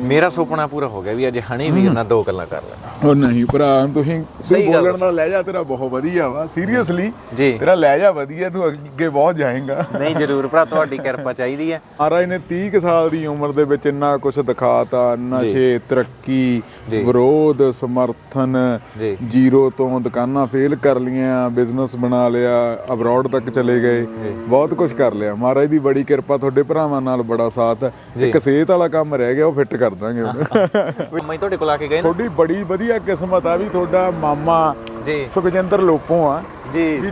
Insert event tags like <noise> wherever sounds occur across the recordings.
ਮੇਰਾ ਸੁਪਨਾ ਪੂਰਾ ਹੋ ਗਿਆ ਵੀ ਅੱਜ ਹਣੀ ਵੀ ਉਹਨਾਂ ਦੋ ਗੱਲਾਂ ਕਰ ਲੈਣਾ। ਉਹ ਨਹੀਂ ਭਰਾ ਤੁਸੀਂ ਸਹੀ ਗੱਲ ਬੋਲਣ ਦਾ ਲਹਿਜਾ ਤੇਰਾ ਬਹੁਤ ਵਧੀਆ ਵਾ। ਸੀਰੀਅਸਲੀ ਤੇਰਾ ਲਹਿਜਾ ਵਧੀਆ ਤੂੰ ਅੱਗੇ ਬਹੁਤ ਜਾਏਗਾ। ਨਹੀਂ ਜ਼ਰੂਰ ਭਰਾ ਤੁਹਾਡੀ ਕਿਰਪਾ ਚਾਹੀਦੀ ਹੈ। ਮਹਾਰਾਜ ਨੇ 30 ਕੁ ਸਾਲ ਦੀ ਉਮਰ ਦੇ ਵਿੱਚ ਇੰਨਾ ਕੁਝ ਦਿਖਾਤਾ ਨਸ਼ੇ ਤਰੱਕੀ। ਵਿਰੋਧ ਸਮਰਥਨ। ਜ਼ੀਰੋ ਤੋਂ ਦੁਕਾਨਾਂ ਫੇਲ ਕਰ ਲੀਆਂ ਬਿਜ਼ਨਸ ਬਣਾ ਲਿਆ ਅਬਰੋਡ ਤੱਕ ਚਲੇ ਗਏ। ਬਹੁਤ ਕੁਝ ਕਰ ਲਿਆ। ਮਹਾਰਾਜ ਦੀ ਬੜੀ ਕਿਰਪਾ ਤੁਹਾਡੇ ਭਰਾਵਾਂ ਨਾਲ ਬੜਾ ਸਾਥ ਹੈ। ਇੱਕ ਸਿਹਤ ਵਾਲਾ ਕੰਮ ਰਹਿ ਗਿਆ ਉਹ ਫਿੱਟ ਕਰ ਦਾਂਗੇ। <laughs> ਮੈਂ ਤੁਹਾਡੇ ਕੋਲ ਆ ਕੇ ਗਏ ਤੁਹਾਡੀ ਬੜੀ ਵਧੀਆ ਕਿਸਮਤ ਆ ਵੀ ਤੁਹਾਡਾ ਮਾਮਾ ਜੀ। ਸੁਖਜਿੰਦਰ ਲੋਪੋਂ ਆ। ਜੀ ਵੀ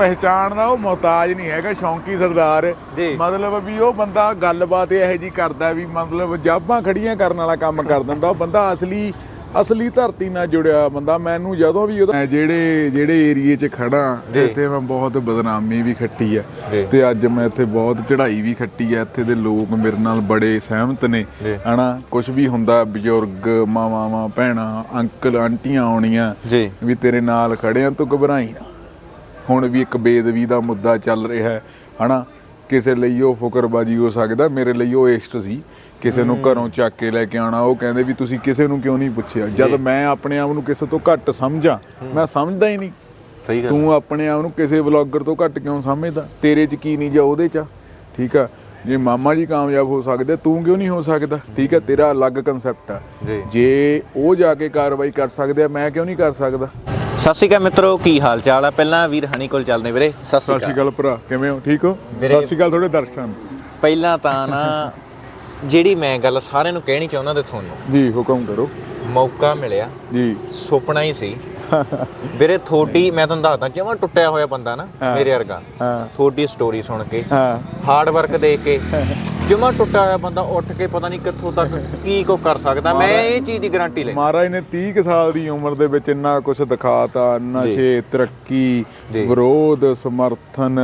ਜਿਹਨੂੰ ਪਹਿਚਾਣਦਾ ਉਹ ਮੁਹਤਾਜ ਨਹੀਂ ਹੈਗਾ ਸ਼ੌਂਕੀ ਸਰਦਾਰ। ਜੀ। ਮਤਲਬ ਵੀ ਉਹ ਬੰਦਾ ਗੱਲਬਾਤ ਇਹੋ ਜੀ ਕਰਦਾ ਵੀ ਮਤਲਬ ਜਾਬਾਂ ਖੜੀਆਂ ਕਰਨ ਵਾਲਾ ਕੰਮ ਕਰ ਦਿੰਦਾ ਉਹ ਬੰਦਾ ਅਸਲੀ ਅਸਲੀ ਧਰਤੀ ਨਾਲ ਜੁੜਿਆ ਬੰਦਾ ਮੈਨੂੰ ਜਦੋਂ ਵੀ ਉਹਦਾ ਮੈਂ ਜਿਹੜੇ ਜਿਹੜੇ ਏਰੀਏ 'ਚ ਖੜਾ ਜੀ। ਇੱਥੇ ਮੈਂ ਬਹੁਤ ਬਦਨਾਮੀ ਵੀ ਖੱਟੀ ਆ ਜੀ। ਤੇ ਅੱਜ ਮੈਂ ਇੱਥੇ ਬਹੁਤ ਚੜ੍ਹਾਈ ਵੀ ਖੱਟੀ ਆ ਇੱਥੇ ਦੇ ਲੋਕ ਮੇਰੇ ਨਾਲ ਬੜੇ ਸਹਿਮਤ ਨੇ ਜੀ। ਹਨਾ ਕੁਝ ਵੀ ਹੁੰਦਾ ਬਜ਼ੁਰਗ ਮਾਵਾਂ ਭੈਣਾਂ ਅੰਕਲ ਆਂਟੀਆਂ ਆਉਣੀਆਂ ਜੀ ਵੀ ਤੇਰੇ ਨਾਲ ਖੜੇ ਆ ਤੂੰ ਘਬਰਾਈ ਨਾ ਹੁਣ ਵੀ ਇੱਕ ਬੇਦਵੀ ਦਾ ਮੁੱਦਾ ਚੱਲ ਰਿਹਾ ਹੈ ਹਨਾ? ਕਿਸੇ ਲਈ ਉਹ ਫੁਕਰਬਾਜੀ ਹੋ ਸਕਦਾ ਮੇਰੇ ਲਈ ਉਹ ਇਸ਼ਟ ਸੀ। ਕਿਸੇ ਨੂੰ ਘਰੋਂ ਚੱਕ ਕੇ ਲੈ ਕੇ ਆਣਾ ਉਹ ਕਹਿੰਦੇ ਵੀ ਤੁਸੀਂ ਕਿਸੇ ਨੂੰ ਕਿਉਂ ਨਹੀਂ ਪੁੱਛਿਆ? ਜਦ ਮੈਂ ਆਪਣੇ ਆਪ ਨੂੰ ਕਿਸੇ ਤੋਂ ਘੱਟ ਸਮਝਾਂ ਮੈਂ ਸਮਝਦਾ ਹੀ ਨਹੀਂ। ਸਹੀ ਗੱਲ ਤੂੰ ਆਪਣੇ ਆਪ ਨੂੰ ਕਿਸੇ ਵਲੌਗਰ ਤੋਂ ਘੱਟ ਕਿਉਂ ਸਮਝਦਾ? ਤੇਰੇ 'ਚ ਕੀ ਨਹੀਂ ਜਾਂ ਉਹਦੇ 'ਚ? ਠੀਕ ਆ? ਜੇ ਮਾਮਾ ਜੀ ਕਾਮਯਾਬ ਹੋ ਸਕਦੇ ਤੂੰ ਕਿਉਂ ਨਹੀਂ ਹੋ ਸਕਦਾ? ਠੀਕ ਆ? ਤੇਰਾ ਅਲੱਗ ਕਨਸੈਪਟ ਆ। ਜੇ ਉਹ ਜਾ ਕੇ ਕਾਰਵਾਈ ਕਰ ਸਕਦੇ ਆ ਮੈਂ ਕਿਉਂ ਨਹੀਂ ਕਰ ਸਕਦਾ? ਸਤਿ ਸ਼੍ਰੀ ਅਕਾਲ ਮਿੱਤਰੋ ਕੀ ਹਾਲ ਚਾਲ ਆ? ਪਹਿਲਾਂ ਵੀਰ ਹਣੀ ਕੋਲ ਚੱਲਦੇ ਵੀਰੇ ਸਤਿ ਸ਼੍ਰੀ ਸਤਿ ਅਕਾਲ ਸ਼੍ਰੀ ਅਕਾਲ। ਭਰਾ ਕਿਵੇਂ ਹੋ? ਠੀਕ ਹੋ? ਵੀਰੇ- ਸਤਿ ਸ਼੍ਰੀ ਅਕਾਲ ਤੁਹਾਡੇ ਦਰਸ਼ਕਾਂ ਨੂੰ। ਪਹਿਲਾਂ ਤਾਂ ਨਾ ਜਿਹੜੀ ਮੈਂ ਗੱਲ ਸਾਰਿਆਂ ਨੂੰ ਕਹਿਣੀ ਚਾਹੁੰਦਾ ਤੇ ਤੁਹਾਨੂੰ। ਜੀ ਹੁਕਮ ਕਰੋ। ਮੌਕਾ ਮਿਲਿਆ। ਜੀ। ਸੁਪਨਾ ਹੀ ਸੀ। ਵੀਰੇ ਥੋੜੀ ਮੈਂ ਤੁਹਾਨੂੰ ਦੱਸਦਾ ਜਿਵੇਂ ਟੁੱਟਿਆ ਹੋਇਆ ਬੰਦਾ ਨਾ ਮੇਰੇ ਵਰਗਾ। ਹਾਂ। ਥੋੜੀ ਸਟੋਰੀ ਸੁਣ ਕੇ। ਹਾਂ। ਹਾਰਡ ਵਰਕ ਦੇਖ ਕੇ। ਜਿਵੇਂ ਟੁੱਟਿਆ ਹੋਇਆ ਬੰਦਾ ਉੱਠ ਕੇ ਪਤਾ ਨਹੀਂ ਕਿੱਥੋਂ ਤੱਕ ਕੀ ਕੋ ਕਰ ਸਕਦਾ। ਮੈਂ ਇਹ ਚੀਜ਼ ਦੀ ਗਾਰੰਟੀ ਲੈ ਮਹਾਰਾਜ ਨੇ 30 ਕੁ ਸਾਲ ਦੀ ਉਮਰ ਦੇ ਵਿੱਚ ਇੰਨਾ ਕੁਝ ਦਿਖਾਤਾ ਨਸ਼ੇ ਤਰੱਕੀ। ਵਿਰੋਧ ਸਮਰਥਨ।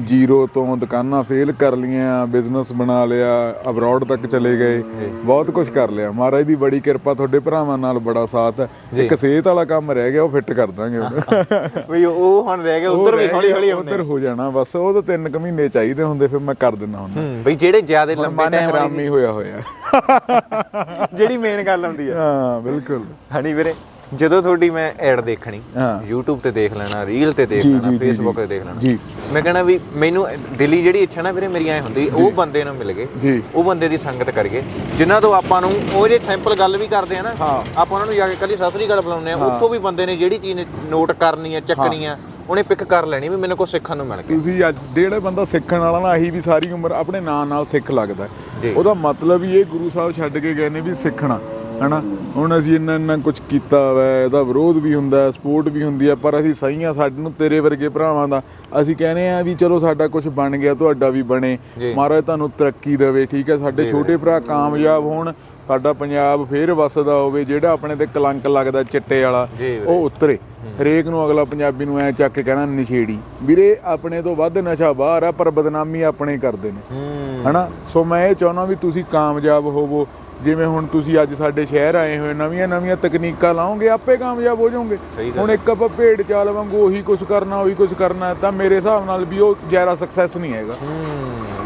ਜ਼ੀਰੋ ਤੋਂ ਦੁਕਾਨਾਂ ਫੇਲ ਕਰ ਲੀਆਂ ਬਿਜ਼ਨਸ ਬਣਾ ਲਿਆ ਅਬਰੋਡ ਤੱਕ ਚਲੇ ਗਏ ਬਹੁਤ ਕੁਝ ਕਰ ਲਿਆ। ਮਹਾਰਾਜ ਦੀ ਬੜੀ ਕਿਰਪਾ ਤੁਹਾਡੇ ਭਰਾਵਾਂ ਨਾਲ ਬੜਾ ਸਾਥ ਹੈ। ਇੱਕ ਸਿਹਤ ਵਾਲਾ ਕੰਮ ਰਹਿ ਗਿਆ ਉਹ ਫਿੱਟ ਕਰ ਦਾਂਗੇ ਹੁਣ। <laughs> ਵੀ ਉਹ ਹੁਣ ਰਹਿ ਗਿਆ ਉਧਰ ਵੀ ਹੌਲੀ ਹੌਲੀ ਉਧਰ ਹੋ ਜਾਣਾ ਬਸ ਉਹ ਤਾਂ ਤਿੰਨ ਕੁ ਮਹੀਨੇ ਚਾਹੀਦੇ ਹੁੰਦੇ ਫਿਰ ਮੈਂ ਕਰ ਦਿੰਦਾ ਹੁੰਦਾ। ਹੂੰ ਬਈ ਜਿਹੜੇ ਜ਼ਿਆਦਾ ਲੰਬੇ ਟਾਈਮ ਹਰਾਮੀ ਹੋਇਆ ਹੋਇਆ। <laughs> ਜਿਹੜੀ ਮੇਨ ਗੱਲ ਹੁੰਦੀ ਆ। ਹਾਂ ਬਿਲਕੁਲ। ਹਣੀ ਵੀਰੇ ਜਦੋਂ ਤੁਹਾਡੀ ਮੈਂ ਐਡ ਦੇਖਣੀ ਹਾਂ। YouTube ਤੇ ਦੇਖ ਲੈਣਾ ਰੀਲ ਤੇ ਦੇਖ ਲੈਣਾ Facebook। ਤੇ ਦੇਖ ਲੈਣਾ। ਜੀ। ਮੈਂ ਕਹਿੰਦਾ ਵੀ ਮੈਨੂੰ ਦਿਲੀ ਜਿਹੜੀ ਇੱਛਾ ਨਾ ਵੀਰੇ ਮੇਰੀ ਐ ਹੁੰਦੀ ਉਹ ਬੰਦੇ ਨਾਲ ਮਿਲ ਗਏ। ਜੀ। ਉਹ ਬੰਦੇ ਦੀ ਸੰਗਤ ਕਰੀਏ ਜਿਨ੍ਹਾਂ ਤੋਂ ਆਪਾਂ ਨੂੰ ਉਹ ਜੇ ਸੈਂਪਲ ਗੱਲ ਵੀ ਕਰਦੇ ਆ ਨਾ। ਆਪਾਂ ਉਹਨਾਂ ਨੂੰ ਜਾ ਕੇ ਕੱਲੀ ਸਤਰੀ ਗੱਲ ਬੁਲਾਉਂਦੇ ਆ ਉੱਥੋਂ ਵੀ ਬੰਦੇ ਨੇ ਜਿਹੜੀ ਚੀਜ਼ ਨੋਟ ਕਰਨੀ ਆ ਚੱਕਣੀ ਆ ਉਹਨੇ ਪਿਕ ਕਰ ਲੈਣੀ ਵੀ ਮੈਨੂੰ ਕੁਝ ਸਿੱਖਣ ਨੂੰ ਮਿਲ ਗਿਆ। ਤੁਸੀਂ ਅੱਜ ਜਿਹੜਾ ਬੰਦਾ ਸਿੱਖਣ ਵਾਲਾ ਨਾ ਆਹੀ ਵੀ ਸਾਰੀ ਉਮਰ ਆਪਣੇ ਨਾਂ ਨਾਲ ਸਿੱਖ ਲੱਗਦਾ। ਉਹਦਾ ਮਤਲਬ ਹੀ ਇਹ ਗੁਰੂ ਸਾਹਿਬ ਛੱਡ ਕੇ ਗਏ ਨੇ ਵੀ ਸਿੱਖਣਾ ਹਨਾ? ਹੁਣ ਅਸੀਂ ਇੰਨਾ ਇੰਨਾ ਕੁਝ ਕੀਤਾ ਵਾ ਇਹਦਾ ਵਿਰੋਧ ਵੀ ਹੁੰਦਾ ਸਪੋਰਟ ਵੀ ਹੁੰਦੀ ਆ ਪਰ ਅਸੀਂ ਸਹੀਆਂ ਸਾਡੇ ਨੂੰ ਤੇਰੇ ਵਰਗੇ ਭਰਾਵਾਂ ਦਾ। ਅਸੀਂ ਕਹਿੰਦੇ ਆ ਵੀ ਚਲੋ ਸਾਡਾ ਕੁਝ ਬਣ ਗਿਆ ਤੁਹਾਡਾ ਵੀ ਬਣੇ। ਮਹਾਰਾਜ ਤੁਹਾਨੂੰ ਤਰੱਕੀ ਦੇਵੇ ਠੀਕ ਹੈ? ਸਾਡੇ ਛੋਟੇ ਭਰਾ ਕਾਮਯਾਬ ਹੋਣ ਸਾਡਾ ਪੰਜਾਬ ਫੇਰ ਵਸਦਾ ਹੋਵੇ ਜਿਹੜਾ ਆਪਣੇ ਤੇ ਕਲੰਕ ਲੱਗਦਾ ਚਿੱਟੇ ਵਾਲਾ। ਉਹ ਉਤਰੇ। ਹਰੇਕ ਨੂੰ ਅਗਲਾ ਪੰਜਾਬੀ ਨੂੰ ਐ ਚੱਕ ਕੇ ਕਹਿਣਾ ਨਸ਼ੇੜੀ। ਵੀਰੇ ਆਪਣੇ ਤੋਂ ਵੱਧ ਨਸ਼ਾ ਬਾਹਰ ਆ ਪਰ ਬਦਨਾਮੀ ਆਪਣੇ ਕਰਦੇ ਨੇ। ਹਨਾ? ਸੋ ਮੈਂ ਇਹ ਚਾਹੁੰਦਾ ਵੀ ਤੁਸੀਂ ਕਾਮਯਾਬ ਹੋਵੋ। ਜਿਵੇਂ ਹੁਣ ਤੁਸੀਂ ਅੱਜ ਸਾਡੇ ਸ਼ਹਿਰ ਆਏ ਹੋਏ ਨਵੀਆਂ ਨਵੀਆਂ ਤਕਨੀਕਾਂ ਲਾਓਗੇ ਆਪੇ ਕਾਮਯਾਬ ਹੋ ਜਾਓਗੇ। ਹੁਣ ਇੱਕ ਆਪਾਂ ਭੇਡ ਚਾਲ ਵਾਂਗੂ ਉਹੀ ਕੁਝ ਕਰਨਾ ਉਹੀ ਕੁਝ ਕਰਨਾ ਤਾਂ ਮੇਰੇ ਹਿਸਾਬ ਨਾਲ ਵੀ ਉਹ ਜ਼ਿਆਦਾ ਸਕਸੈਸ ਨਹੀਂ ਹੈਗਾ। ਹੂੰ।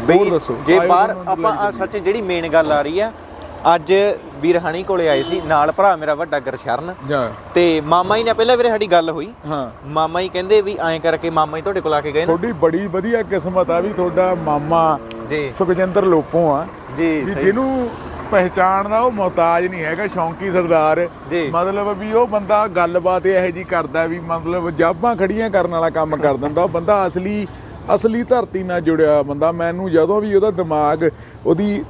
ਹੋਰ ਬਈ ਦੱਸੋ। ਜੇ ਬਾਹਰ ਆਪਾਂ ਸੱਚ ਜਿਹੜੀ ਮੇਨ ਗੱਲ ਆ ਰਹੀ ਆ ਅੱਜ ਵੀਰ ਹਣੀ ਕੋਲੇ ਆਏ ਸੀ ਨਾਲ ਭਰਾ ਮੇਰਾ ਵੱਡਾ ਗਰਸ਼ਰਨ। ਤੇ ਮਾਮਾ ਜੀ ਨੇ ਪਹਿਲਾਂ ਵੀਰੇ ਸਾਡੀ ਗੱਲ ਹੋਈ। ਹਾਂ। ਮਾਮਾ ਜੀ ਕਹਿੰਦੇ ਵੀ ਐਂ ਕਰਕੇ ਮਾਮਾ ਜੀ ਤੁਹਾਡੇ ਕੋਲ ਆ ਕੇ ਗਏ ਨਾ। ਤੁਹਾਡੀ ਬੜੀ ਵਧੀਆ ਕਿਸਮਤ ਆ ਵੀ ਤੁਹਾਡਾ ਮਾਮਾ ਜੀ। ਸੁਖਜਿੰਦਰ ਲੋਪੋਂ ਆ। ਜੀ ਜਿਹਨੂੰ ਪਹਿਚਾਣਦਾ ਉਹ ਮੁਹਤਾਜ ਨਹੀਂ ਹੈਗਾ ਸ਼ੌਂਕੀ ਸਰਦਾਰ। ਹੈ। ਮਤਲਬ ਵੀ ਉਹ ਬੰਦਾ ਗੱਲਬਾਤ ਇਹੋ ਜੀ ਕਰਦਾ ਵੀ ਮਤਲਬ ਜਾਬਾਂ ਖੜੀਆਂ ਕਰਨ ਵਾਲਾ ਕੰਮ ਕਰ ਦਿੰਦਾ। ਉਹ ਬੰਦਾ ਅਸਲੀ ਅਸਲੀ ਧਰਤੀ ਨਾਲ ਜੁੜਿਆ ਬੰਦਾ। ਮੈਨੂੰ ਜਦੋਂ ਵੀ ਉਹਦਾ ਦਿਮਾਗ ਉਹਦੀ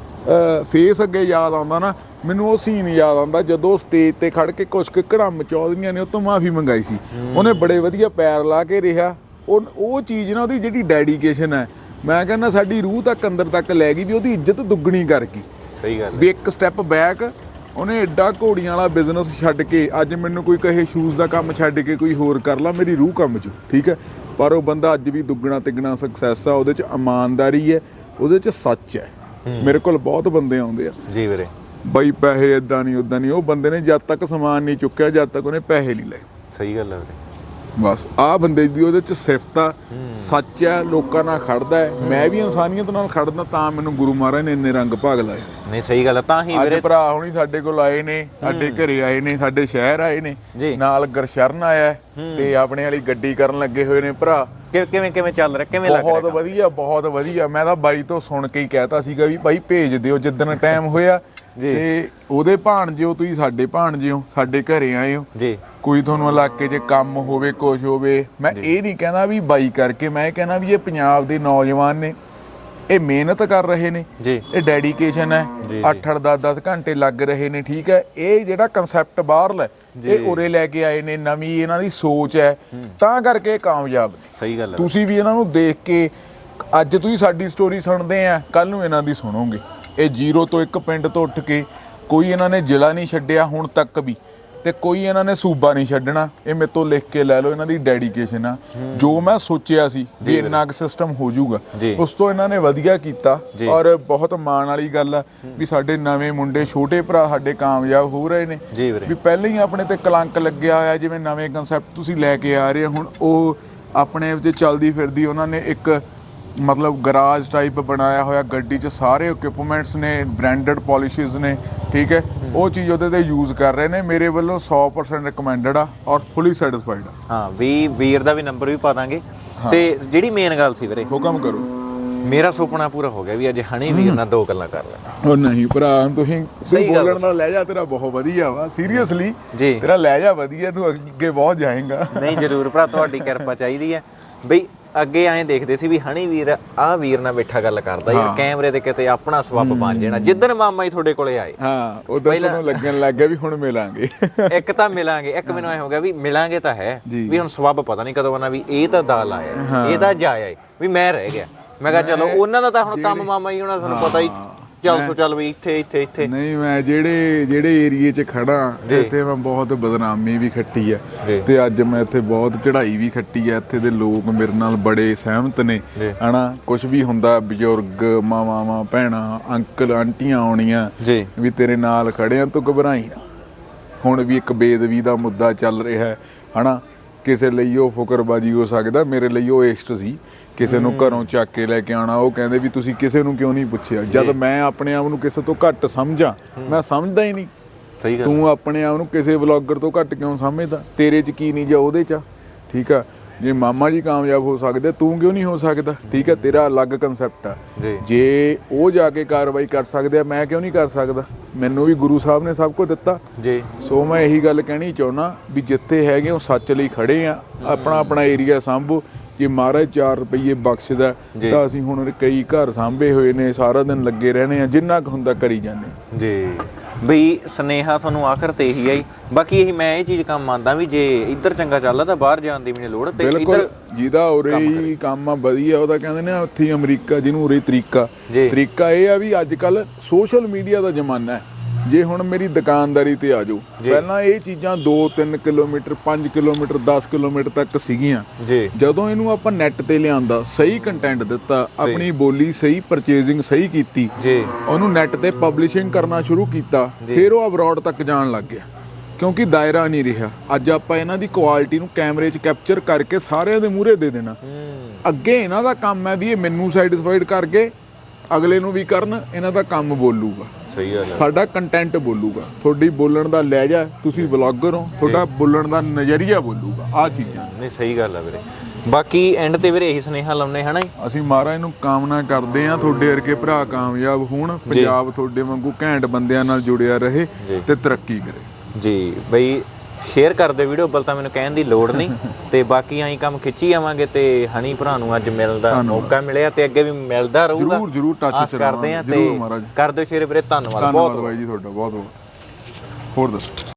ਫੇਸ ਅੱਗੇ ਯਾਦ ਆਉਂਦਾ ਨਾ ਮੈਨੂੰ ਉਹ ਸੀਨ ਯਾਦ ਆਉਂਦਾ ਜਦੋਂ ਸਟੇਜ ਤੇ ਖੜ ਕੇ ਕੁਛ ਕੁ ਘੜਮ ਚੌਧਰੀਆਂ ਨੇ ਉਹ ਤੋਂ ਮਾਫੀ ਮੰਗਾਈ ਸੀ। ਉਹਨੇ ਬੜੇ ਵਧੀਆ ਪੈਰ ਲਾ ਕੇ ਰਿਹਾ। ਉਹ ਉਹ ਚੀਜ਼ ਨਾ ਉਹਦੀ ਜਿਹੜੀ ਡੈਡੀਕੇਸ਼ਨ ਹੈ ਮੈਂ ਕਹਿੰਦਾ ਸਾਡੀ ਰੂਹ ਤੱਕ ਅੰਦਰ ਤੱਕ ਲੈ ਗਈ ਵੀ ਉਹਦੀ ਇੱਜ਼ਤ ਦੁੱਗਣੀ ਕਰ ਗਈ। ਸਹੀ ਗੱਲ ਵੀ ਇੱਕ ਸਟੈਪ ਬੈਕ ਉਹਨੇ ਐਡਾ ਘੋੜੀਆਂ ਵਾਲਾ ਬਿਜ਼ਨਸ ਛੱਡ ਕੇ ਅੱਜ ਮੈਨੂੰ ਕੋਈ ਕਹੇ ਸ਼ੂਜ਼ ਦਾ ਕੰਮ ਛੱਡ ਕੇ ਕੋਈ ਹੋਰ ਕਰ ਲਾ ਮੇਰੀ ਰੂਹ ਕੰਮ ਚ ਠੀਕ ਹੈ? ਪਰ ਉਹ ਬੰਦਾ ਅੱਜ ਵੀ ਦੁੱਗਣਾ ਤਿੱਗਣਾ ਸਕਸੈਸ ਆ ਉਹਦੇ ਚ ਇਮਾਨਦਾਰੀ ਹੈ ਉਹਦੇ ਚ ਸੱਚ ਹੈ। ਮੇਰੇ ਕੋਲ ਬਹੁਤ ਬੰਦੇ ਆਉਂਦੇ ਆ। ਜੀ ਵੀਰੇ। ਬਈ ਪੈਸੇ ਇਦਾਂ ਨਹੀਂ ਉਦਾਂ ਨਹੀਂ ਉਹ ਬੰਦੇ ਨੇ ਜਦ ਤੱਕ ਸਮਾਨ ਨਹੀਂ ਚੁੱਕਿਆ ਜਦ ਤੱਕ ਉਹਨੇ ਪੈਸੇ ਨਹੀਂ ਲਏ। ਸਹੀ ਗੱਲ ਹੈ ਵੀਰੇ। ਬਸ ਆ ਬੰਦੇ ਦੀ ਉਹਦੇ ਚ ਸਿਫਤ ਆ ਸੱਚ ਹੈ ਲੋਕਾਂ ਨਾਲ ਖੜਦਾ ਹੈ। ਮੈਂ ਵੀ ਇਨਸਾਨੀਅਤ ਨਾਲ ਖੜਦਾ ਤਾਂ ਮੈਨੂੰ ਗੁਰੂ ਮਹਾਰਾਜ ਨੇ ਇੰਨੇ ਰੰਗ ਭਾਗ ਲਾਏ। ਨਹੀਂ ਸਹੀ ਗੱਲ ਆ ਤਾਂ ਹੀ ਅੱਜ ਵੀਰੇ ਭਰਾ ਹੁਣੀ ਸਾਡੇ ਕੋਲ ਆਏ ਨੇ ਸਾਡੇ ਘਰੇ ਆਏ ਨੇ ਸਾਡੇ ਸ਼ਹਿਰ ਆਏ ਨੇ। ਨਾਲ ਗਰਸ਼ਰਨ ਆਇਆ ਤੇ ਆਪਣੇ ਵਾਲੀ ਗੱਡੀ ਕਰਨ ਲੱਗੇ ਹੋਏ ਨੇ ਭਰਾ। ਕਿ- ਕਿਵੇਂ ਕਿਵੇਂ ਚੱਲ ਰਿਹਾ ਕਿਵੇਂ ਲੱਗ ਬਹੁਤ ਰਿਹਾ ਵਧੀਆ ਬਹੁਤ ਵਧੀਆ। ਮੈਂ ਤਾਂ ਬਾਈ ਤੋਂ ਸੁਣ ਕੇ ਹੀ ਕਹਿਤਾ ਸੀਗਾ ਵੀ ਬਾਈ ਭੇਜ ਦਿਓ ਜਿੱਦਣ ਟਾਈਮ ਹੋਇਆ। ਜੀ। ਤੇ ਉਹਦੇ ਭਾਣਜਿਓ ਤੁਸੀਂ ਸਾਡੇ ਭਾਣਜਿਓ ਸਾਡੇ ਘਰੇ ਆਏ ਹੋ। ਜੀ। ਕੋਈ ਤੁਹਾਨੂੰ ਇਲਾਕੇ 'ਚ ਕੰਮ ਹੋਵੇ ਕੁਝ ਹੋਵੇ ਮੈਂ ਇਹ ਨਹੀਂ ਕਹਿੰਦਾ ਵੀ ਬਾਈ ਕਰਕੇ ਮੈਂ ਇਹ ਕਹਿੰਦਾ ਵੀ ਇਹ ਪੰਜਾਬ ਦੇ ਨੌਜਵਾਨ ਨੇ। ਇਹ ਮਿਹਨਤ ਕਰ ਰਹੇ ਨੇ। ਜੀ। ਇਹ ਡੈਡੀਕੇਸ਼ਨ ਹੈ। ਜੀ, ਜੀ। 8 8 10 10 ਘੰਟੇ ਲੱਗ ਰਹੇ ਨੇ ਠੀਕ ਹੈ? ਇਹ ਜਿਹੜਾ ਕਨਸੈਪਟ ਬਾਹਰਲਾ ਇਹ ਉਰੇ ਲੈ ਕੇ ਆਏ ਨੇ ਨਵੀਂ ਇਹਨਾਂ ਦੀ ਸੋਚ ਹੈ। ਤਾਂ ਕਰਕੇ ਕਾਮਯਾਬ ਨੇ। ਸਹੀ ਗੱਲ ਹੈ। ਤੁਸੀਂ ਵੀ ਇਹਨਾਂ ਨੂੰ ਦੇਖ ਕੇ ਅੱਜ ਤੁਸੀਂ ਸਾਡੀ ਸਟੋਰੀ ਸੁਣਦੇ ਆ ਕੱਲ ਨੂੰ ਇਹਨਾਂ ਦੀ ਸੁਣੋਗੇ। ਇਹ ਜ਼ੀਰੋ ਤੋਂ ਇੱਕ ਪਿੰਡ ਤੋਂ ਉੱਠ ਕੇ ਕੋਈ ਇਹਨਾਂ ਨੇ ਜ਼ਿਲ੍ਹਾ ਨਹੀਂ ਛੱਡਿਆ ਹੁਣ ਤੱਕ ਵੀ। ਤੇ ਕੋਈ ਇਹਨਾਂ ਨੇ ਸੂਬਾ ਨਹੀਂ ਛੱਡਣਾ। ਇਹ ਮੇਰੇ ਤੋਂ ਲਿਖ ਕੇ ਲੈ ਲਓ ਇਹਨਾਂ ਦੀ ਡੈਡੀਕੇਸ਼ਨ ਆ। ਜੋ ਮੈਂ ਸੋਚਿਆ ਸੀ ਵੀ ਇੰਨਾ ਕੁ ਸਿਸਟਮ ਹੋ ਜਾਊਗਾ। ਉਸ ਤੋਂ ਇਹਨਾਂ ਨੇ ਵਧੀਆ ਕੀਤਾ। ਔਰ ਬਹੁਤ ਮਾਣ ਵਾਲੀ ਗੱਲ ਆ ਵੀ ਸਾਡੇ ਨਵੇਂ ਮੁੰਡੇ ਛੋਟੇ ਭਰਾ ਸਾਡੇ ਕਾਮਯਾਬ ਹੋ ਰਹੇ ਨੇ। ਵੀ ਪਹਿਲਾਂ ਹੀ ਆਪਣੇ ਤੇ ਕਲੰਕ ਲੱਗਿਆ ਹੋਇਆ ਜਿਵੇਂ ਨਵੇਂ ਕਨਸੈਪਟ ਤੁਸੀਂ ਲੈ ਕੇ ਆ ਰਹੇ ਹੁਣ ਉਹ ਆਪਣੇ ਵਿੱਚ ਚਲਦੀ ਫਿਰਦੀ ਉਹਨਾਂ ਨੇ ਇੱਕ ਮਤਲਬ ਗਰਾਜ ਟਾਈਪ ਬਣਾਇਆ ਹੋਇਆ ਗੱਡੀ 'ਚ ਸਾਰੇ ਇਕਵਿਪਮੈਂਟਸ ਨੇ ਬ੍ਰਾਂਡਡ ਪਾਲਿਸ਼ਸ ਨੇ ਠੀਕ ਹੈ? ਉਹ ਚੀਜ਼ ਉਹਦੇ ਤੇ ਯੂਜ਼ ਕਰ ਰਹੇ ਨੇ ਮੇਰੇ ਵੱਲੋਂ 100% ਰਿਕਮੈਂਡਡ ਆ ਔਰ ਫੁੱਲੀ ਸੈਟੀਸਫਾਈਡ ਆ। ਹਾਂ ਵੀ ਵੀਰ ਦਾ ਵੀ ਨੰਬਰ ਵੀ ਪਾ ਦਾਂਗੇ। ਤੇ ਜਿਹੜੀ ਮੇਨ ਗੱਲ ਸੀ ਵੀਰੇ ਹੁਕਮ ਕਰੋ। ਮੇਰਾ ਸੁਪਨਾ ਪੂਰਾ ਹੋ ਗਿਆ ਵੀ ਅੱਜ ਹਣੀ ਵੀਰ ਨਾਲ ਦੋ ਗੱਲਾਂ ਕਰ ਲੈ ਉਹ ਨਹੀਂ ਭਰਾ ਤੁਸੀਂ ਸਹੀ ਤੂੰ ਗੱਲ ਬੋਲਣ ਦਾ ਲੈ ਜਾ ਤੇਰਾ ਬਹੁਤ ਵਧੀਆ ਵਾ। ਸੀਰੀਅਸਲੀ ਜੀ। ਤੇਰਾ ਲੈ ਜਾ ਵਧੀਆ ਤੂੰ ਅੱਗੇ ਬਹੁਤ ਜਾਏਗਾ। ਨਹੀਂ ਜਰੂਰ ਭਰਾ ਤੁਹਾਡੀ ਕਿਰਪਾ ਚਾਹੀਦੀ ਹੈ। ਬਈ ਅੱਗੇ ਐਂ ਦੇਖਦੇ ਸੀ ਵੀ ਹਣੀ ਵੀਰ ਆ ਵੀਰ ਨਾਲ ਬੈਠਾ ਗੱਲ ਕਰਦਾ ਯਾਰ ਕੈਮਰੇ ਤੇ ਕਿਤੇ ਆਪਣਾ ਸਵੱਬ ਬਣ ਜਾਣਾ। ਜਿੱਦਣ ਮਾਮਾ ਜੀ ਤੁਹਾਡੇ ਕੋਲੇ ਆਏ। ਹਾਂ ਉਦੋਂ ਤੁਹਾਨੂੰ ਲੱਗਣ ਲੱਗ ਗਿਆ ਵੀ ਹੁਣ ਮਿਲਾਂਗੇ। <laughs> ਇੱਕ ਤਾਂ ਮਿਲਾਂਗੇ ਇੱਕ ਮੈਨੂੰ ਐ ਹੋ ਗਿਆ ਵੀ ਮਿਲਾਂਗੇ ਤਾਂ ਹੈ। ਵੀ ਹੁਣ ਸਵੱਬ ਪਤਾ ਨਹੀਂ ਕਦੋਂ ਆਣਾ ਵੀ ਇਹ ਤਾਂ ਦਾਲ ਆਇਆ ਇਹ ਤਾਂ ਜਾਇਆ ਵੀ ਮੈਂ ਰਹਿ ਗਿਆ। ਮੈਂ ਕਿਹਾ ਚਲੋ ਉਹਨਾਂ ਦਾ ਤਾਂ ਹੁਣ ਕੰਮ ਮਾਮਾ ਜੀ ਉਹਨਾਂ ਤੁਹਾਨੂੰ ਪਤਾ ਹੀ। ਚੱਲ ਸੋ ਚੱਲ ਵੀ ਇੱਥੇ ਇੱਥੇ ਇੱਥੇ। ਨਹੀਂ ਮੈਂ ਜਿਹੜੇ ਜਿਹੜੇ ਏਰੀਏ 'ਚ ਖੜਾ ਇੱਥੇ ਮੈਂ ਬਹੁਤ ਬਦਨਾਮੀ ਵੀ ਖੱਟੀ। ਆ। ਤੇ ਅੱਜ ਮੈਂ ਇੱਥੇ ਬਹੁਤ ਚੜ੍ਹਾਈ ਵੀ ਖੱਟੀ ਆ। ਇੱਥੇ ਦੇ ਲੋਕ ਮੇਰੇ ਨਾਲ ਬੜੇ ਸਹਿਮਤ ਨੇ। ਹਨਾ ਕੁਝ ਵੀ ਹੁੰਦਾ ਬਜ਼ੁਰਗ ਮਾਵਾਂ ਭੈਣਾਂ ਅੰਕਲ ਆਂਟੀਆਂ ਆਉਣੀਆਂ। ਵੀ ਤੇਰੇ ਨਾਲ ਖੜੇ ਆ ਤੂੰ ਘਬਰਾਈ ਨਾ। ਹੁਣ ਵੀ ਇੱਕ ਬੇਦਵੀ ਦਾ ਮੁੱਦਾ ਚੱਲ ਰਿਹਾ ਹੈ। ਹਨਾ ਕਿਸੇ ਲਈ ਉਹ ਫੁਕਰਬਾਜੀ ਹੋ ਸਕਦਾ ਮੇਰੇ ਲਈ ਉਹ ਇਸ਼ਟ ਸੀ। ਕਿਸੇ ਨੂੰ ਘਰੋਂ ਚੱਕ ਕੇ ਲੈ ਕੇ ਆਉਣਾ ਉਹ ਕਹਿੰਦੇ ਵੀ ਤੁਸੀਂ ਕਿਸੇ ਨੂੰ ਕਿਉਂ ਨਹੀਂ ਪੁੱਛਿਆ? ਜਦ ਮੈਂ ਆਪਣੇ ਆਪ ਨੂੰ ਕਿਸੇ ਤੋਂ ਘੱਟ ਸਮਝਾਂ ਮੈਂ ਸਮਝਦਾ ਹੀ ਨਹੀਂ। ਸਹੀ ਗੱਲ ਤੂੰ ਆਪਣੇ ਆਪ ਨੂੰ ਕਿਸੇ ਵਲੌਗਰ ਤੋਂ ਘੱਟ ਕਿਉਂ ਸਮਝਦਾ? ਤੇਰੇ 'ਚ ਕੀ ਨਹੀਂ ਜਾਂ ਉਹਦੇ 'ਚ? ਠੀਕ ਆ? ਜੇ ਮਾਮਾ ਜੀ ਕਾਮਯਾਬ ਹੋ ਸਕਦੇ ਤੂੰ ਕਿਉਂ ਨਹੀਂ ਹੋ ਸਕਦਾ? ਠੀਕ ਆ ਤੇਰਾ ਅਲੱਗ ਕਨਸੈਪਟ ਆ। ਜੀ। ਉਹ ਜਾ ਕੇ ਕਾਰਵਾਈ ਕਰ ਸਕਦੇ ਆ ਮੈਂ ਕਿਉਂ ਨਹੀਂ ਕਰ ਸਕਦਾ? ਮੈਨੂੰ ਵੀ ਗੁਰੂ ਸਾਹਿਬ ਨੇ ਸਭ ਕੁਝ ਦਿੱਤਾ। ਜੀ। ਸੋ ਮੈਂ ਇਹੀ ਗੱਲ ਕਹਿਣੀ ਚਾਹੁੰਦਾ ਵੀ ਜਿੱਥੇ ਹੈਗੇ ਉਹ ਸੱਚ ਲਈ ਖੜੇ ਆ ਆਪਣਾ ਆਪਣਾ ਏਰੀਆ ਸੰਭੋ। ਜੇ ਮਹਾਰਾਜ 4 ਰੁਪਏ ਬਖਸ਼ਦਾ। ਤਾਂ ਅਸੀਂ ਹੁਣ ਕਈ ਘਰ ਸਾਂਭੇ ਹੋਏ ਨੇ ਸਾਰਾ ਦਿਨ ਲੱਗੇ ਰਹਿਣੇ ਆ ਜਿੰਨਾ ਕੁ ਹੁੰਦਾ ਕਰੀ ਜਾਂਦੇ ਜੀ। ਬਈ ਸਨੇਹਾ ਤੁਹਾਨੂੰ ਆਖਰ ਤੇ ਇਹੀ ਆਈ। ਬਾਕੀ ਇਹੀ ਮੈਂ ਇਹ ਚੀਜ਼ ਕੰਮ ਮੰਨਦਾ ਵੀ ਜੇ ਇੱਧਰ ਚੰਗਾ ਚੱਲਦਾ ਤਾਂ ਬਾਹਰ ਜਾਣ ਦੀ ਵੀ ਨਹੀਂ ਲੋੜ ਤੇ ਇੱਧਰ ਜਿਹਦਾ ਉਰੇ ਹੀ ਕੰਮ ਆ ਵਧੀਆ ਉਹਦਾ ਕਹਿੰਦੇ ਨੇ ਉੱਥੇ ਅਮਰੀਕਾ ਜਿਹਨੂੰ ਉਰੇ ਤਰੀਕਾ। ਤਰੀਕਾ ਇਹ ਆ ਵੀ ਅੱਜ ਕੱਲ ਸੋਸ਼ਲ ਮੀਡੀਆ ਦਾ ਜ਼ਮਾਨਾ ਹੈ। ਜੇ ਹੁਣ ਮੇਰੀ ਦੁਕਾਨਦਾਰੀ ਤੇ ਆ ਜਾਓ ਪਹਿਲਾਂ ਇਹ ਚੀਜ਼ਾਂ 2-3 ਕਿਲੋਮੀਟਰ 5 ਕਿਲੋਮੀਟਰ 10 ਕਿਲੋਮੀਟਰ ਤੱਕ ਸੀਗੀਆਂ। ਜੀ। ਜਦੋਂ ਇਹਨੂੰ ਆਪਾਂ ਨੈਟ ਤੇ ਲਿਆਂਦਾ ਸਹੀ ਕੰਟੈਂਟ ਦਿੱਤਾ ਆਪਣੀ ਬੋਲੀ ਸਹੀ ਪਰਚੇਜ਼ਿੰਗ ਸਹੀ ਕੀਤੀ ਜੀ। ਉਹਨੂੰ ਨੈਟ ਤੇ ਪਬਲਿਸ਼ਿੰਗ ਕਰਨਾ ਸ਼ੁਰੂ ਕੀਤਾ ਫਿਰ ਉਹ ਅਬਰੋਡ ਤੱਕ ਜਾਣ ਲੱਗ ਗਿਆ। ਕਿਉਂਕਿ ਦਾਇਰਾ ਨਹੀਂ ਰਿਹਾ। ਅੱਜ ਆਪਾਂ ਇਹਨਾਂ ਦੀ ਕੁਆਲਿਟੀ ਨੂੰ ਕੈਮਰੇ 'ਚ ਕੈਪਚਰ ਕਰਕੇ ਸਾਰਿਆਂ ਦੇ ਮੂਹਰੇ ਦੇ ਦੇਣਾ। ਅੱਗੇ ਇਹਨਾਂ ਦਾ ਕੰਮ ਹੈ ਵੀ ਇਹ ਮੈਨੂੰ ਸੈਟੀਸਫਾਈਡ ਕਰਕੇ ਅਗਲੇ ਨੂੰ ਵੀ ਕਰਨ ਇਹਨਾਂ ਦਾ ਕੰਮ ਬੋਲੂਗਾ। ਸਹੀ ਗੱਲ ਹੈ ਸਾਡਾ ਕੰਟੈਂਟ ਬੋਲੂਗਾ। ਤੁਹਾਡੀ ਬੋਲਣ ਦਾ ਲਹਿਜਾ ਤੁਸੀਂ ਵਲੌਗਰ ਹੋ ਤੁਹਾਡਾ ਬੋਲਣ ਦਾ ਨਜ਼ਰੀਆ ਬੋਲੂਗਾ। ਆ ਚੀਜ਼ਾਂ। ਨਹੀਂ ਸਹੀ ਗੱਲ ਆ ਵੀਰੇ। ਬਾਕੀ ਐਂਡ ਤੇ ਵੀਰੇ ਇਹੀ ਸੁਨੇਹਾ ਲਾਉਨੇ ਹਨਾ? ਅਸੀਂ ਮਹਾਰਾਜ ਨੂੰ ਕਾਮਨਾ ਕਰਦੇ ਆ ਤੁਹਾਡੇ ਵਰਗੇ ਭਰਾ ਕਾਮਯਾਬ ਹੋਣ ਪੰਜਾਬ ਤੁਹਾਡੇ ਵਾਂਗੂ ਘੈਂਟ ਬੰਦਿਆਂ ਨਾਲ ਜੁੜਿਆ ਰਹੇ। ਤੇ ਤਰੱਕੀ ਕਰੇ। ਜੀ ਬਈ ਸ਼ੇਅਰ ਕਰ ਦਿਓ ਵੀਡੀਓ ਬਲ ਤਾਂ ਮੈਨੂੰ ਕਹਿਣ ਦੀ ਲੋੜ ਨਹੀਂ। <laughs> ਤੇ ਬਾਕੀ ਆਈ ਕੰਮ ਖਿੱਚੀ ਆਵਾਂਗੇ ਤੇ ਹਣੀ ਭਰਾ ਨੂੰ ਅੱਜ ਮਿਲਦਾ ਮੌਕਾ ਮਿਲਿਆ ਤੇ ਅੱਗੇ ਵੀ ਮਿਲਦਾ ਰਹੂਗਾ। ਜਰੂਰ ਜਰੂਰ ਟੱਚ ਕਰਦੇ ਆ ਤੇ ਕਰ ਦਿਓ ਸ਼ੇਅਰ ਵੀਰੇ ਧੰਨਵਾਦ ਬਹੁਤ ਧੰਨਵਾਦ ਬਾਈ ਜੀ ਤੁਹਾਡਾ ਬਹੁਤ ਬਹੁਤ। ਹੋਰ ਦੱਸੋ।